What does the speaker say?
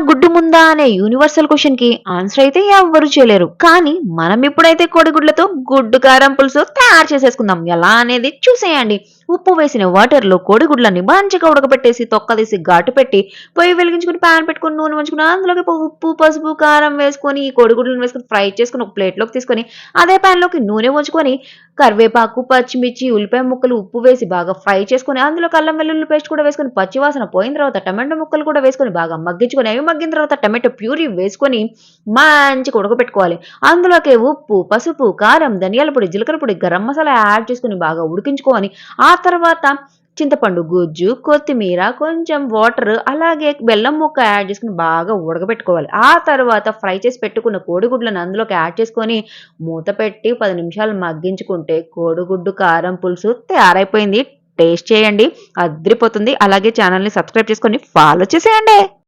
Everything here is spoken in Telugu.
గుడ్డు ముందా అనే యూనివర్సల్ క్వశ్చన్కి ఆన్సర్ అయితే ఎవ్వరు చేయలేరు. కానీ మనం ఇప్పుడైతే కోడిగుడ్లతో గుడ్డు కారం పులుసు తయారు చేసేసుకుందాం ఎలా అనేది చూసేయండి. ఉప్పు వేసిన వాటర్లో కోడిగుడ్లని మంచిగా ఉడకబెట్టేసి తొక్క తీసి ఘాటు పెట్టి పొయ్యి వెలిగించుకుని ప్యాన్ పెట్టుకుని నూనె వంచుకుని అందులోకి ఉప్పు పసుపు కారం వేసుకొని ఈ కోడిగుడ్లను వేసుకుని ఫ్రై చేసుకుని ఒక ప్లేట్లోకి తీసుకొని అదే ప్యాన్లోకి లోకి నూనె వంచుకొని కరివేపాకు పచ్చిమిర్చి ఉల్లిపాయ ముక్కలు ఉప్పు వేసి బాగా ఫ్రై చేసుకొని అందులో అల్లం వెల్లుల్లి పేస్ట్ కూడా వేసుకొని పచ్చివాసన పోయిన తర్వాత టమాటో ముక్కలు కూడా వేసుకొని బాగా మగ్గించుకొని అవి మగ్గిన తర్వాత టమాటో ప్యూరీ వేసుకొని మంచిగా ఉడకబెట్టుకోవాలి. అందులోకి ఉప్పు పసుపు కారం ధనియాల పొడి జీలకర్ర పొడి గరం మసాలా యాడ్ చేసుకుని బాగా ఉడికించుకొని ఆ తర్వాత చింతపండు గుజ్జు కొత్తిమీర కొంచెం వాటర్ అలాగే బెల్లం ముక్క యాడ్ చేసుకుని బాగా ఉడకబెట్టుకోవాలి. ఆ తర్వాత ఫ్రై చేసి పెట్టుకున్న కోడిగుడ్లను అందులోకి యాడ్ చేసుకొని మూత పెట్టి పది నిమిషాలు మగ్గించుకుంటే కోడిగుడ్డు కారం పులుసు తయారైపోయింది. టేస్ట్ చేయండి అద్రిపోతుంది. అలాగే ఛానల్ని సబ్స్క్రైబ్ చేసుకొని ఫాలో చేసేయండి.